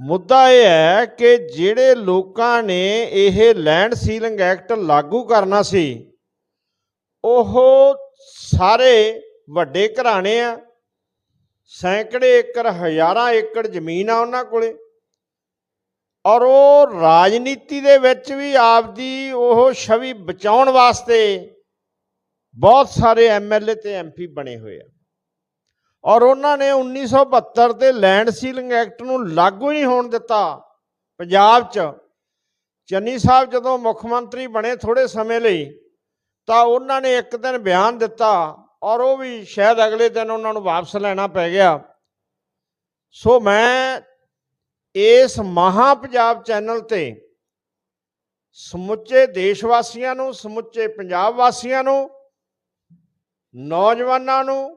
ਮੁੱਦਾ ਇਹ ਹੈ ਕਿ ਜਿਹੜੇ ਲੋਕਾਂ ਨੇ ਇਹ ਲੈਂਡ ਸੀਲਿੰਗ ਐਕਟ ਲਾਗੂ ਕਰਨਾ ਸੀ, ਉਹ ਸਾਰੇ ਵੱਡੇ ਘਰਾਣੇ ਆ, ਸੈਂਕੜੇ ਏਕੜ, ਹਜ਼ਾਰਾਂ ਏਕੜ ਜ਼ਮੀਨ ਆ ਉਹਨਾਂ ਕੋਲੇ, ਔਰ ਉਹ ਰਾਜਨੀਤੀ ਦੇ ਵਿੱਚ ਵੀ ਆਪਦੀ ਉਹ ਛਵੀ ਬਚਾਉਣ ਵਾਸਤੇ ਬਹੁਤ ਸਾਰੇ ਐਮਐਲਏ ਤੇ ਐਮਪੀ ਬਣੇ ਹੋਏ ਆ। ਔਰ ਉਹਨਾਂ ਨੇ 1972 ਦੇ ਲੈਂਡ ਸੀਲਿੰਗ ਐਕਟ ਨੂੰ ਲਾਗੂ ਹੀ ਨਹੀਂ ਹੋਣ ਦਿੱਤਾ ਪੰਜਾਬ 'ਚ। ਚੰਨੀ ਸਾਹਿਬ ਜਦੋਂ ਮੁੱਖ ਮੰਤਰੀ ਬਣੇ ਥੋੜੇ ਸਮੇਂ ਲਈ, ਤਾਂ ਉਹਨਾਂ ਨੇ ਇੱਕ ਦਿਨ ਬਿਆਨ ਦਿੱਤਾ ਔਰ ਉਹ ਵੀ ਸ਼ਾਇਦ ਅਗਲੇ ਦਿਨ ਉਹਨਾਂ ਨੂੰ ਵਾਪਸ ਲੈਣਾ ਪੈ ਗਿਆ। ਸੋ ਮੈਂ ਇਸ ਮਹਾ ਪੰਜਾਬ ਚੈਨਲ ਤੇ ਸਮੁੱਚੇ ਦੇਸ਼ ਵਾਸੀਆਂ ਨੂੰ, ਸਮੁੱਚੇ ਪੰਜਾਬ ਵਾਸੀਆਂ ਨੂੰ, ਨੌਜਵਾਨਾਂ ਨੂੰ